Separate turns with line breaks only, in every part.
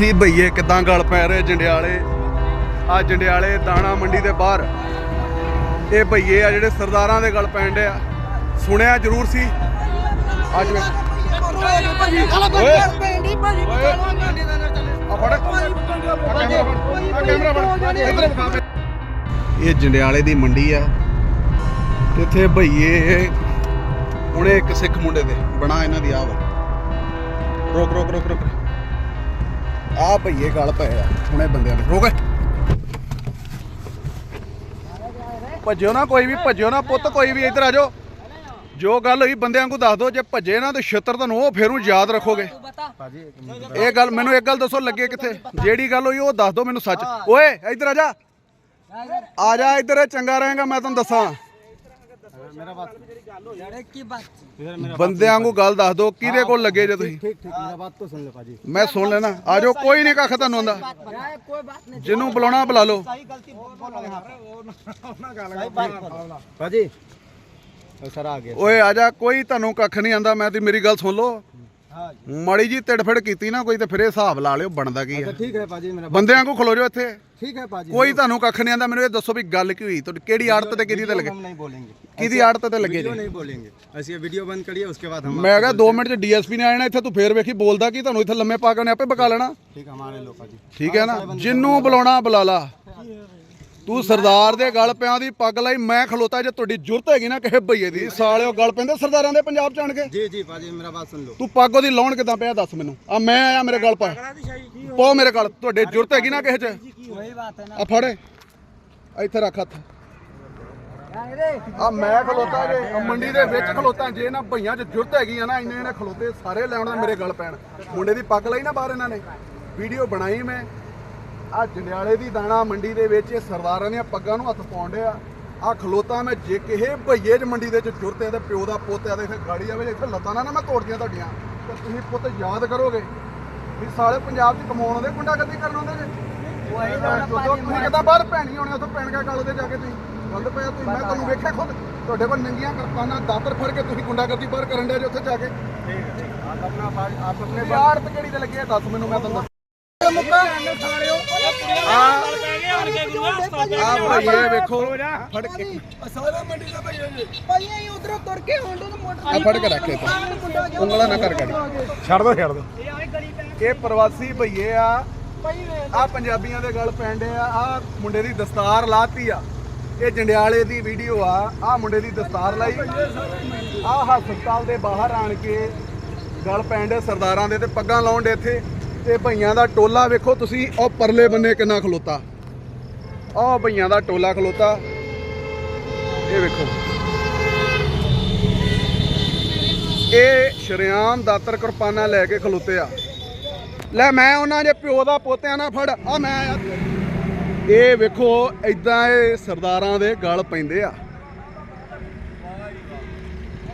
ਪ੍ਰਵਾਸੀ ਭਈਏ, ਕਿਦਾਂ ਗਲ ਪੈ ਰਹੇ ਜੰਡਿਆਲੇ? ਆ ਜੰਡਿਆਲੇ ਦਾਣਾ ਮੰਡੀ ਦੇ ਬਾਹਰ। ਇਹ ਭਈਏ ਆ ਜਿਹੜੇ ਸਰਦਾਰਾਂ ਦੇ ਗਲ ਪੈਣ ਡੇ ਆ। ਸੁਣਿਆ ਜ਼ਰੂਰ ਸੀ? ਅੱਜ ਮੈਂ ਇਹ ਜੰਡਿਆਲੇ ਦੀ ਮੰਡੀ ਆ। ਤੇ ਇੱਥੇ ਭਈਏ ਉਹਨੇ ਇੱਕ ਸਿੱਖ ਮੁੰਡੇ ਦੇ ਬਣਾ ਇਹਨਾਂ ਦੀ ਆਹ ਵਾ ਰੋਕ ਰੋਕ ਰੋਕ ਰੋਕ। ਆ ਭਈਏ ਗਲ ਪਏ ਆ, ਹੁਣੇ ਬੰਦਿਆਂ ਦੇ। ਰੋਕ। ਭੱਜਿਓ ਨਾ ਕੋਈ ਵੀ, ਭੱਜਿਓ ਨਾ ਪੁੱਤ, ਕੋਈ ਵੀ ਇੱਧਰ ਆ ਜਾਓ। ਜੋ ਗੱਲ ਹੋਈ ਬੰਦਿਆਂ ਨੂੰ ਦੱਸ ਦਿਓ ਜੇ ਭੱਜੇ ਨਾ ਤੇ ਛਿੱਤਰ ਤੁਹਾਨੂੰ ਉਹ ਫੇਰੂ ਯਾਦ ਰੱਖੋਗੇ। ਇਹ ਗੱਲ, ਮੈਨੂੰ ਇੱਕ ਗੱਲ ਦੱਸੋ, ਲੱਗੇ ਕਿੱਥੇ? ਜਿਹੜੀ ਗੱਲ ਹੋਈ ਉਹ ਦੱਸ ਦਿਓ ਮੈਨੂੰ ਸੱਚ। ਓਏ, ਇੱਧਰ ਆ ਜਾ। ਆ ਜਾ, ਇੱਧਰ, ਚੰਗਾ ਰਹੇਗਾ, ਮੈਂ ਤੁਹਾਨੂੰ ਦੱਸਾਂ। ਬੰਦਿਆਂ ਨੂੰ ਗੱਲ ਦੱਸ ਦੋ ਕਿਹਦੇ ਕੋਲ ਲੱਗੇ ਜੇ ਤੁਸੀਂ?
ਠੀਕ ਠੀਕ ਮੇਰਾ ਬਾਤ ਤੋਂ ਸੁਣ ਲਓ ਭਾਜੀ।
ਮੈਂ ਸੁਣ ਲੈਣਾ। ਆ ਜਾਓ ਕੋਈ ਨਹੀਂ ਕੱਖ ਤੁਹਾਨੂੰ ਆਂਦਾ ਜਿਹਨੂੰ ਬੁਲਾਉਣਾ ਬੁਲਾ ਲਓ।
ਭਾਜੀ ਸਰ ਆ ਗਿਆ।
ਓਏ ਆ ਕੋਈ ਤੁਹਾਨੂੰ ਕੱਖ ਨਹੀਂ ਆਂਦਾ ਮੈਂ ਤੇ ਮੇਰੀ ਗੱਲ ਸੁਣ ਲਓ। ਮੜੀ ਜੀ ਤੜਫੜ ਕੀਤੀ ਨਾ ਕੋਈ ਤੇ ਫਿਰ ਇਹ ਹਿਸਾਬ ਲਾ ਲਿਓ ਬਣਦਾ ਕੀ ਹੈ
ਠੀਕ ਹੈ ਭਾਜੀ ਮੇਰਾ
ਬੰਦਿਆਂ ਕੋ ਖਲੋ ਜਾਓ ਇੱਥੇ।
ਠੀਕ ਹੈ ਭਾਜੀ
ਕੋਈ ਤੁਹਾਨੂੰ ਕੱਖ ਨਹੀਂ ਆਂਦਾ ਮੈਨੂੰ ਇਹ ਦੱਸੋ ਵੀ ਗੱਲ ਕੀ ਹੋਈ ਤੁਹਾਡੀ ਕਿਹੜੀ ਆੜਤ ਤੇ ਕਿਹਦੀ ਤੇ ਲੱਗੇ? ਕਿਹਦੀ ਆੜਤ ਤੇ ਲੱਗੇ ਜੀ?
ਅਸੀਂ ਇਹ ਵੀਡੀਓ ਬੰਦ ਕਰੀਏ ਉਸਕੇ ਬਾਅਦ
ਮੈਂ ਕਿਹਾ 2 ਮਿੰਟ ਚ ਡੀਐਸਪੀ ਨੇ ਆਣਾ ਇੱਥੇ ਤੂੰ ਫੇਰ ਵੇਖੀ ਬੋਲਦਾ ਕੀ ਤੁਹਾਨੂੰ ਇੱਥੇ ਲੰਮੇ ਪਾ ਕੇ ਆਪੇ ਬਕਾ ਲੈਣਾ।
ਠੀਕ ਹਮਾਰੇ ਲੋਕਾਂ ਜੀ।
ਠੀਕ ਹੈ ਨਾ? ਜਿੰਨੂੰ ਬੁਲਾਉਣਾ ਬੁਲਾ ਲਾ। ਤੂੰ ਸਰਦਾਰ ਦੇ ਗਲ ਪਿਆਂ ਦੀ ਪੱਗ ਲਈ ਮੈਂ ਖਲੋਤਾ ਜੇ ਤੁਹਾਡੀ ਜੁਰਤ ਹੈਗੀ ਨਾ ਕਿਸੇ ਭਈਏ ਦੀ ਸਾਲਿਓ ਗੱਲ ਪੈਂਦੇ ਸਰਦਾਰਾਂ ਦੇ ਪੰਜਾਬ ਚ ਕੇ।
ਜੀ ਜੀ ਬਾਜੀ ਮੇਰਾ ਬਾਤ ਸੁਣ ਲਓ।
ਤੂੰ ਪੱਗ ਉਹਦੀ ਲਾਉਣ ਕਿਦਾਂ ਪਿਆ ਦੱਸ ਮੈਨੂੰ। ਆ ਮੈਂ ਆਇਆ ਮੇਰੇ ਗੱਲ ਪਾ ਪੋ ਮੇਰੇ ਗੱਲ ਤੁਹਾਡੇ ਜੁਰਤ ਹੈਗੀ ਨਾ ਕਿਸੇ ਚ।
ਉਹੀ ਬਾਤ ਹੈ ਨਾ।
ਆ ਫੜੇ ਇੱਥੇ ਰੱਖ ਹੱਥ। ਆ ਮੈਂ ਖਲੋਤਾ ਜੇ ਮੰਡੀ ਦੇ ਵਿੱਚ ਖਲੋਤਾ ਜੇ ਨਾ ਭਈਆਂ 'ਚ ਜੁਰਤ ਹੈਗੀ ਆ ਨਾ ਇੰਨੇ ਇਹਨੇ ਖਲੋਤੇ ਸਾਰੇ ਲੈਉਣਾ ਮੇਰੇ ਗਲ ਪੈਣ। ਮੁੰਡੇ ਦੀ ਪੱਗ ਲਈ ਨਾ ਬਾਹਰ ਇਹਨਾਂ ਨੇ। ਵੀਡੀਓ ਬਣਾਈ ਮੈਂ। ਆ ਜੰਡਿਆਲੇ ਦੀ ਦਾਣਾ ਮੰਡੀ ਦੇ ਵਿੱਚ ਇਹ ਸਰਦਾਰਾਂ ਦੀਆਂ ਪੱਗਾਂ ਨੂੰ ਹੱਥ ਪਾਉਂਦੇ ਆ ਆ ਖਲੋਤਾ ਮੈਂ ਜੇ ਕਿਹੇ ਭਈਏ ਜ ਮੰਡੀ ਦੇ ਵਿੱਚ ਜੁਰਤੇ ਤੇ ਪਿਓ ਦਾ ਪੁੱਤ ਆ ਤੇ ਇੱਥੇ ਗਾੜੀ ਆਵੇ ਇੱਥੇ ਲੱਤਾਂ ਨਾ ਮੈਂ ਤੋੜਦੀਆਂ ਤੁਹਾਡੀਆਂ। ਤੇ ਤੁਸੀਂ ਪੁੱਤ ਯਾਦ ਕਰੋਗੇ ਵੀ ਸਾਰੇ ਪੰਜਾਬ 'ਚ ਕਮਾਉਣ ਆਉਂਦੇ ਗੁੰਡਾਗਰਦੀ ਕਰਨ ਆਉਂਦੇ ਨੇ। ਉਹ ਆਈ ਲਾਉਣਾ ਤੁਸੀਂ ਕਿਦਾਂ ਬਾਹਰ ਭੈਣੀ ਆਉਣੇ ਉੱਥੇ ਪੈਣ ਕਾ ਗੱਲ ਤੇ ਜਾ ਕੇ ਤੁਸੀਂ ਗੱਲ ਪਿਆ ਤੁਸੀਂ ਮੈਂ ਤੁਹਾਨੂੰ ਵੇਖਿਆ ਖੁਦ। ਤੁਹਾਡੇ ਕੋਲ ਨੰਗੀਆਂ ਕਰਪਾਨਾਂ ਦਾਤਰ ਫੜ ਕੇ ਤੁਸੀਂ ਗੁੰਡਾਗਰਦੀ ਬਾਹਰ ਕਰਨ ਦੇ ਜੇ ਉੱਥੇ ਜਾ ਕੇ।
ਠੀਕ ਠੀਕ ਆਪ ਆਪਣਾ ਆਪਣੇ
ਯਾਰ ਤੇ ਕਿਹੜੀ ਤੇ ਲੱਗੇ ਦੱਸ ਮੈਨੂੰ ਮੈਂ ਤੁਹਾਨੂੰ ਆ ਭਾਈ ਇਹ ਵੇਖੋ। ਫੜ ਕੇ।
ਭਾਈ ਇਹ। ਉਧਰੋਂ ਤੁਰ ਕੇ ਹੁੰਡੋ ਨੂੰ ਮੋਟਰ
ਆ ਫੜ ਕੇ ਰੱਖ ਇੱਥੇ ਉਂਗਲਾਂ ਨਾ ਕਰ ਗਾੜੀ। ਛੱਡ ਦੋ ਛੱਡ ਦੋ। ਇਹ ਪ੍ਰਵਾਸੀ ਭਈਏ ਆ। ਆ ਪੰਜਾਬੀਆਂ ਦੇ ਗੱਲ ਪੈਂਦੇ ਆ। ਆ ਮੁੰਡੇ ਦੀ ਦਸਤਾਰ ਲਾਤੀ ਆ। ਇਹ ਜੰਡਿਆਲੇ ਦੀ ਵੀਡੀਓ ਆ। ਆ ਮੁੰਡੇ ਦੀ ਦਸਤਾਰ ਲਾਈ। ਆ ਹਸਪਤਾਲ ਦੇ ਬਾਹਰ ਆਣ ਕੇ ਗੱਲ ਪੈਂਦੇ ਸਰਦਾਰਾਂ ਦੇ ਤੇ ਪੱਗਾਂ ਲਾਉਣ ਦੇ ਇੱਥੇ। ਤੇ ਭਈਆਂ ਦਾ ਟੋਲਾ ਵੇਖੋ ਤੁਸੀਂ ਉਹ ਪਰਲੇ ਬੰਨੇ ਕਿੰਨਾ ਖਲੋਤਾ। ਆਹ ਭਈਆਂ ਦਾ ਟੋਲਾ ਖਲੋਤਾ। ਇਹ ਵੇਖੋ। ਇਹ ਸ਼ਰਿਆਮ ਦਾਤਰ ਕਿਰਪਾਨਾਂ ਲੈ ਕੇ ਖਲੋਤੇ ਆ। ਲੈ ਮੈਂ ਉਹਨਾਂ ਦੇ ਪਿਓ ਦਾ ਪੋਤਿਆਂ ਨਾਲ ਫੜ ਆ ਮੈਂ ਇਹ ਵੇਖੋ ਐਦਾਂ ਇਹ ਸਰਦਾਰਾਂ ਦੇ ਗਲ ਪੈਂਦੇ ਆ।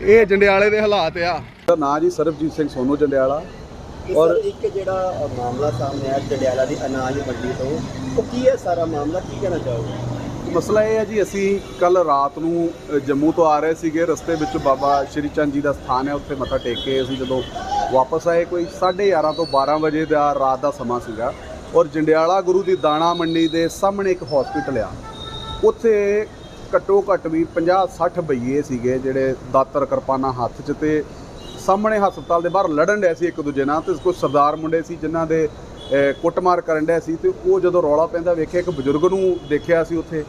ਇਹ ਜੰਡਿਆਲੇ ਦੇ ਹਾਲਾਤ ਆ। ਨਾਂ ਜੀ ਸਰਬਜੀਤ ਸਿੰਘ ਸੋਨੂ ਜੰਡਿਆਲਾ।
ਔਰ ਇੱਕ ਜਿਹੜਾ ਮਾਮਲਾ ਸਾਹਮਣੇ ਆਇਆ ਜੜਿਆਲਾ ਦੀ ਅਨਾਜ ਮੰਡੀ ਤੋਂ ਉਹ ਕੀ ਹੈ ਸਾਰਾ ਮਾਮਲਾ? ਕੀ ਕਹਿਣਾ ਚਾਹੋਗੇ?
ਮਸਲਾ ਇਹ ਹੈ ਜੀ ਅਸੀਂ ਕੱਲ ਰਾਤ ਨੂੰ ਜੰਮੂ ਤੋਂ ਆ ਰਹੇ ਸੀਗੇ। ਰਸਤੇ ਵਿੱਚ ਬਾਬਾ ਸ਼੍ਰੀ ਚੰਦ ਜੀ ਦਾ ਸਥਾਨ ਹੈ ਉੱਥੇ ਮੱਥਾ ਟੇਕ ਕੇ ਅਸੀਂ ਜਦੋਂ ਵਾਪਸ ਆਏ ਕੋਈ 11:30 ਤੋਂ 12 ਵਜੇ ਦਾ ਰਾਤ ਦਾ ਸਮਾਂ ਸੀਗਾ। ਔਰ ਜੰਡਿਆਲਾ ਗੁਰੂ ਦੀ ਦਾਣਾ ਮੰਡੀ ਦੇ ਸਾਹਮਣੇ ਇੱਕ ਹਸਪੀਟਲ ਆ। ਉੱਥੇ ਘੱਟੋ ਘੱਟ ਵੀ 50 60 ਬਈਏ ਸੀਗੇ ਜਿਹੜੇ ਦਾਤਰ ਕਿਰਪਾਨਾਂ ਹੱਥ 'ਚ ਤੇ ਸਾਹਮਣੇ ਹਸਪਤਾਲ ਦੇ ਬਾਹਰ ਲੜਨ ਡਿਆ ਸੀ ਇੱਕ ਦੂਜੇ ਨਾਲ ਤੇ ਕੁਝ ਸਰਦਾਰ ਮੁੰਡੇ ਸੀ ਜਿਨ੍ਹਾਂ ਦੇ ਕੁੱਟਮਾਰ ਕਰਨ ਡਿਆ ਸੀ ਤੇ ਉਹ ਜਦੋਂ ਰੌਲਾ ਪੈਂਦਾ ਵੇਖਿਆ ਇੱਕ ਬਜ਼ੁਰਗ ਨੂੰ ਦੇਖਿਆ ਸੀ ਉੱਥੇ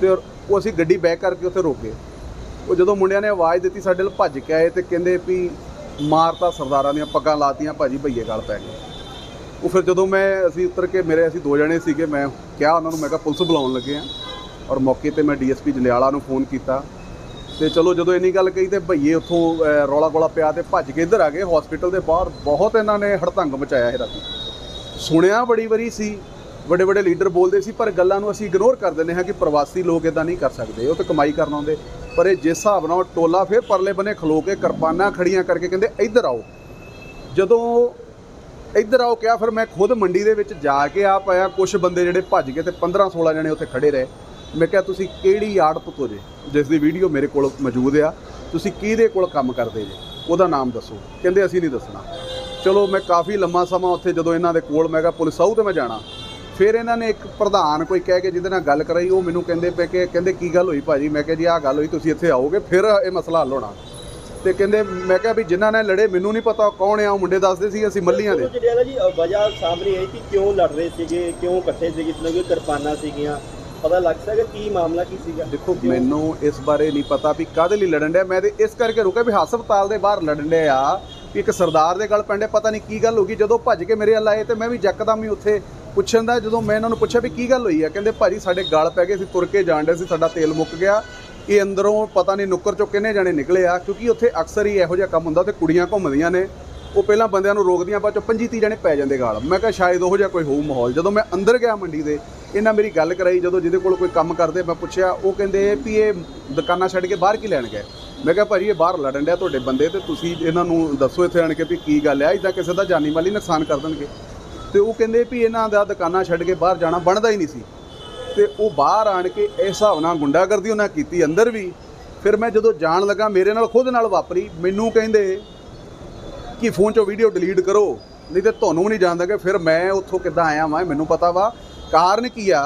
ਤੇ ਉਹ ਅਸੀਂ ਗੱਡੀ ਬੈਕ ਕਰਕੇ ਉੱਥੇ ਰੋਕੇ ਉਹ ਜਦੋਂ ਮੁੰਡਿਆਂ ਨੇ ਆਵਾਜ਼ ਦਿੱਤੀ ਸਾਡੇ ਨਾਲ ਭੱਜ ਕੇ ਆਏ ਤੇ ਕਹਿੰਦੇ ਵੀ ਮਾਰਤਾ ਸਰਦਾਰਾਂ ਦੀਆਂ ਪੱਗਾਂ ਲਾਤੀਆਂ, ਭਾਜੀ ਭਈਏ ਗੱਲ ਪੈ ਗਏ ਉਹ ਫਿਰ ਜਦੋਂ ਮੈਂ ਅਸੀਂ ਉਤਰ ਕੇ ਮੇਰੇ ਅਸੀਂ ਦੋ ਜਣੇ ਸੀਗੇ, ਮੈਂ ਕਿਹਾ ਉਹਨਾਂ ਨੂੰ ਮੈਂ ਕਿਹਾ ਪੁਲਿਸ ਬੁਲਾਉਣ ਲੱਗੇ ਆ। ਔਰ ਮੌਕੇ ਤੇ ਮੈਂ ਡੀਐਸਪੀ ਜੰਡਿਆਲਾ ਨੂੰ ਫੋਨ ਕੀਤਾ। ਤੇ ਚਲੋ ਜਦੋਂ ਇੰਨੀ ਗੱਲ ਕਹੀ ਤੇ ਭਈਏ ਉੱਥੋਂ ਅਹ, ਰੌਲਾ ਗੋਲਾ ਪਿਆ ਤੇ ਭੱਜ ਕੇ ਇੱਧਰ ਆ ਗਏ ਹਸਪੀਟਲ ਦੇ ਬਾਹਰ। ਬਹੁਤ ਇਹਨਾਂ ਨੇ ਹੜਤੰਗ ਮਚਾਇਆ ਇਹ ਰਾਤੀ। ਸੁਣਿਆ ਬੜੀ ਵਾਰੀ ਸੀ ਵੱਡੇ ਵੱਡੇ ਲੀਡਰ ਬੋਲਦੇ ਸੀ ਪਰ ਗੱਲਾਂ ਨੂੰ ਅਸੀਂ ਇਗਨੋਰ ਕਰ ਦਿੰਦੇ ਹਾਂ ਕਿ ਪ੍ਰਵਾਸੀ ਲੋਕ ਇਦਾਂ ਨਹੀਂ ਕਰ ਸਕਦੇ ਉਹ ਤਾਂ ਕਮਾਈ ਕਰਨ ਆਉਂਦੇ। ਪਰ ਇਹ ਜਿਸ ਹਿਸਾਬ ਨਾਲ ਟੋਲਾ ਫਿਰ ਪਰਲੇ ਬੰਨੇ ਖਲੋ ਕੇ ਕਿਰਪਾਨਾਂ ਖੜੀਆਂ ਕਰਕੇ ਕਹਿੰਦੇ ਇੱਧਰ ਆਓ। ਜਦੋਂ ਇੱਧਰ ਆਓ ਕਿਹਾ ਫਿਰ ਮੈਂ ਖੁਦ ਮੰਡੀ ਦੇ ਵਿੱਚ ਜਾ ਕੇ ਆ ਪਾਇਆ ਕੁਝ ਬੰਦੇ ਜਿਹੜੇ ਭੱਜ ਗਏ ਤੇ 15 16 ਜਣੇ ਉੱਥੇ ਖੜੇ ਰਹੇ। ਮੈਂ ਕਿਹਾ ਤੁਸੀਂ ਕਿਹੜੀ ਆੜਤ ਤੋਂ ਜੇ ਜਿਸ ਦੀ ਵੀਡੀਓ ਮੇਰੇ ਕੋਲ ਮੌਜੂਦ ਆ, ਤੁਸੀਂ ਕਿਹਦੇ ਕੋਲ ਕੰਮ ਕਰਦੇ ਜੇ? ਉਹਦਾ ਨਾਮ ਦੱਸੋ। ਕਹਿੰਦੇ ਅਸੀਂ ਨਹੀਂ ਦੱਸਣਾ। ਚਲੋ, ਮੈਂ ਕਾਫੀ ਲੰਮਾ ਸਮਾਂ ਉੱਥੇ ਜਦੋਂ ਇਹਨਾਂ ਦੇ ਕੋਲ ਮੈਂ ਕਿਹਾ, ਪੁਲਿਸ ਆਊ ਤੇ ਮੈਂ ਜਾਣਾ। ਫਿਰ ਇਹਨਾਂ ਨੇ ਇੱਕ ਪ੍ਰਧਾਨ ਕੋਈ ਕਹਿ ਕੇ ਜਿਹਦੇ ਨਾਲ ਗੱਲ ਕਰਾਈ, ਉਹ ਮੈਨੂੰ ਕਹਿੰਦੇ ਪਏ ਕਿ, ਕਹਿੰਦੇ, ਕੀ ਗੱਲ ਹੋਈ ਭਾਜੀ? ਮੈਂ ਕਿਹਾ, ਜੀ, ਆਹ ਗੱਲ ਹੋਈ, ਤੁਸੀਂ ਇੱਥੇ ਆਓਗੇ, ਫਿਰ ਇਹ ਮਸਲਾ ਹੱਲ ਹੋਣਾ। ਤੇ ਕਹਿੰਦੇ, ਮੈਂ ਕਿਹਾ ਵੀ ਜਿਨ੍ਹਾਂ ਨੇ ਲੜੇ, ਮੈਨੂੰ ਨਹੀਂ ਪਤਾ ਕੌਣ ਆ, ਉਹ ਮੁੰਡੇ ਦੱਸਦੇ ਸੀ, ਅਸੀਂ ਮੱਲੀਆਂ ਦੇ।
ਜੀ, ਵਜ੍ਹਾ ਸਾਹਮਣੇ ਆਈ ਕਿ ਕਿਉਂ ਲੜ ਰਹੇ ਸੀਗੇ, ਕਿਉਂ ਇਕੱਠੇ ਸੀਗੇ ਕਿਸ ਕੋਈ ਕਿਰਪਾਨਾਂ ਸੀਗੀਆਂ ਪਤਾ ਲੱਗ ਸਕਦਾ ਕੀ ਮਾਮਲਾ ਕੀ ਸੀਗਾ?
ਦੇਖੋ, ਮੈਨੂੰ ਇਸ ਬਾਰੇ ਨਹੀਂ ਪਤਾ ਵੀ ਕਾਹਦੇ ਲਈ ਲੜਨ ਡਿਆ। ਮੈਂ ਤੇ ਇਸ ਕਰਕੇ ਰੁਕਿਆ ਵੀ ਹਸਪਤਾਲ ਦੇ ਬਾਹਰ ਲੜਨ ਡਿਆ। ਆ ਵੀ ਇੱਕ ਸਰਦਾਰ ਦੇ ਗੱਲ ਪੈਂਦੇ, ਪਤਾ ਨਹੀਂ ਕੀ ਗੱਲ ਹੋ ਗਈ। ਜਦੋਂ ਭੱਜ ਕੇ ਮੇਰੇ ਵੱਲ ਆਏ ਤੇ ਮੈਂ ਵੀ ਜੱਕਦਮ ਹੀ ਉੱਥੇ ਪੁੱਛਣ ਦਾ, ਜਦੋਂ ਮੈਂ ਇਹਨਾਂ ਨੂੰ ਪੁੱਛਿਆ ਵੀ ਕੀ ਗੱਲ ਹੋਈ ਆ, ਕਹਿੰਦੇ ਭਾਜੀ ਸਾਡੇ ਗਲ ਪੈ ਗਏ ਸੀ ਤੁਰ ਕੇ ਜਾਣ ਡੇ ਸੀ, ਸਾਡਾ ਤੇਲ ਮੁੱਕ ਗਿਆ। ਇਹ ਅੰਦਰੋਂ ਪਤਾ ਨਹੀਂ ਨੁੱਕਰ ਚੋਂ ਕਿੰਨੇ ਜਾਣੇ ਨਿਕਲੇ ਆ, ਕਿਉਂਕਿ ਉੱਥੇ ਅਕਸਰ ਹੀ ਇਹੋ ਜਿਹਾ ਕੰਮ ਹੁੰਦਾ ਤੇ ਕੁੜੀਆਂ ਘੁੰਮਦੀਆਂ ਨੇ। ਉਹ ਪਹਿਲਾਂ ਬੰਦਿਆਂ ਨੂੰ ਰੋਕਦੀਆਂ, ਬਾਅਦ ਚੋਂ 25 30 ਜਣੇ ਪੈ ਜਾਂਦੇ ਗਾਲ। ਮੈਂ ਕਿਹਾ ਸ਼ਾਇਦ ਉਹੋ ਜਿਹਾ ਕੋਈ ਹੋਊ ਮਾਹੌਲ। ਜਦੋਂ ਮੈਂ ਅੰਦਰ ਗਿਆ ਮੰਡੀ ਦੇ ਇਹਨਾਂ ਮੇਰੀ ਗੱਲ ਕਰਾਈ, ਜਦੋਂ ਜਿਹਦੇ ਕੋਲ ਕੋਈ ਕੰਮ ਕਰਦੇ, ਮੈਂ ਪੁੱਛਿਆ, ਉਹ ਕਹਿੰਦੇ ਵੀ ਇਹ ਦੁਕਾਨਾਂ ਛੱਡ ਕੇ ਬਾਹਰ ਕੀ ਲੈਣ ਗਏ? ਮੈਂ ਕਿਹਾ, ਭਾਜੀ, ਇਹ ਬਾਹਰ ਲੜਨ ਡਿਆ ਤੁਹਾਡੇ ਬੰਦੇ ਤੇ, ਤੁਸੀਂ ਇਹਨਾਂ ਨੂੰ ਦੱਸੋ ਇੱਥੇ ਆਣ ਕੇ ਵੀ ਕੀ ਗੱਲ ਹੈ ਇਦਾਂ ਕਿਸੇ ਦਾ ਜਾਨੀ ਮਾਲੀ ਨੁਕਸਾਨ ਕਰ ਦੇਣਗੇ। ਤੇ ਉਹ ਕਹਿੰਦੇ ਵੀ ਇਹਨਾਂ ਦਾ ਦੁਕਾਨਾਂ ਛੱਡ ਕੇ ਬਾਹਰ ਜਾਣਾ ਬਣਦਾ ਹੀ ਨਹੀਂ ਸੀ। ਤੇ ਉਹ ਬਾਹਰ ਆਣ ਕੇ ਇਸ ਹਿਸਾਬ ਨਾਲ ਗੁੰਡਾਗਰਦੀ ਉਹਨਾਂ ਕੀਤੀ ਅੰਦਰ ਵੀ। ਫਿਰ ਮੈਂ ਜਦੋਂ ਜਾਣ ਲੱਗਾ, ਮੇਰੇ ਨਾਲ ਖੁਦ ਨਾਲ ਵਾਪਰੀ, ਮੈਨੂੰ ਕਹਿੰਦੇ ਕਿ ਫੋਨ 'ਚੋਂ ਵੀਡੀਓ ਡਿਲੀਟ ਕਰੋ, ਨਹੀਂ ਤੇ ਤੁਹਾਨੂੰ ਵੀ ਨਹੀਂ ਜਾਣਦਾ ਕਿ ਫਿਰ ਮੈਂ ਉੱਥੋਂ ਕਿੱਦਾਂ ਆਇਆ ਵਾਂ ਮੈਨੂੰ ਪਤਾ ਵਾ। ਕਾਰਨ ਕੀ ਆ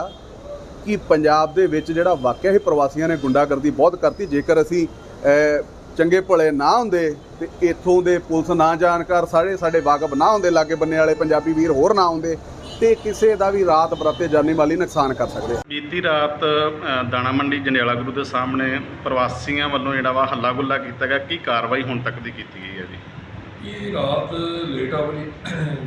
ਕਿ ਪੰਜਾਬ ਦੇ ਵਿੱਚ ਜਿਹੜਾ ਵਾਕਿਆ ਹੀ ਪ੍ਰਵਾਸੀਆਂ ਨੇ ਗੁੰਡਾਗਰਦੀ ਬਹੁਤ ਕਰਤੀ। ਜੇਕਰ ਅਸੀਂ ਚੰਗੇ ਭਲੇ ਨਾ ਹੁੰਦੇ ਤੇ ਇੱਥੋਂ ਦੇ ਪੁਲਿਸ ਨਾ ਜਾਣਕਾਰ ਸਾਰੇ ਸਾਡੇ ਵਾਕਫ ਨਾ ਹੁੰਦੇ, ਲਾਗੇ ਬੰਨੇ ਵਾਲੇ ਪੰਜਾਬੀ ਵੀਰ ਹੋਰ ਨਾ ਹੁੰਦੇ ਤੇ ਕਿਸੇ ਦਾ ਵੀ ਰਾਤ ਬਰਾਤੇ ਜਾਨੀ ਮਾਲੀ ਨੁਕਸਾਨ ਕਰ ਸਕਦੇ।
ਬੀਤੀ ਰਾਤ ਦਾਣਾ ਮੰਡੀ ਜੰਡਿਆਲਾ ਗੁਰੂ ਦੇ ਸਾਹਮਣੇ ਪ੍ਰਵਾਸੀਆਂ ਵੱਲੋਂ ਜਿਹੜਾ ਵਾ ਹੱਲਾ ਗੁੱਲਾ ਕੀਤਾ ਗਿਆ। ਕੀ ਕਾਰਵਾਈ ਹੁਣ ਤੱਕ ਦੀ ਕੀਤੀ ਗਈ ਹੈ ਜੀ?
ਇਹ ਰਾਤ ਲੇਟ ਆਵਰੀ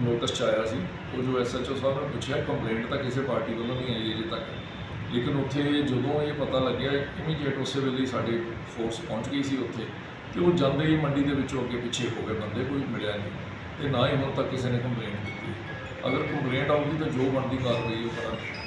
ਨੋਟਿਸ ਚ ਆਇਆ ਸੀ। ਉਹ ਜੋ ਐਸਐਚਓ ਸਾਹਿਬ ਨੇ ਪੁੱਛਿਆ ਕੰਪਲੇਂਟ ਤਾਂ ਕਿਸੇ ਪਾਰਟੀ ਵੱਲੋਂ ਨਹੀਂ ਆਈ ਅਜੇ ਤੱਕ। ਲੇਕਿਨ ਉੱਥੇ ਜਦੋਂ ਇਹ ਪਤਾ ਲੱਗਿਆ ਇਮੀਡੀਏਟ ਉਸੇ ਵੇਲੇ ਸਾਡੇ ਫੋਰਸ ਪਹੁੰਚ ਗਈ ਸੀ ਉੱਥੇ ਤੇ ਉਹ ਜਾਂਦੇ ਹੀ ਮੰਡੀ ਦੇ ਵਿੱਚੋਂ ਅੱਗੇ ਪਿੱਛੇ ਹੋ ਗਏ ਬੰਦੇ, ਕੋਈ ਮਿਲਿਆ ਨਹੀਂ ਤੇ ਨਾ ਹੀ ਹੁਣ ਤੱਕ ਕਿਸੇ ਨੇ ਕੰਪਲੇਂਟ ਕੀਤੀ। ਅਗਰ ਕੰਪਲੇਂਟ ਆਊਗੀ ਤਾਂ ਜੋ ਬਣਦੀ ਕਾਰਵਾਈ ਉਹ ਕਰਾਂਗੇ।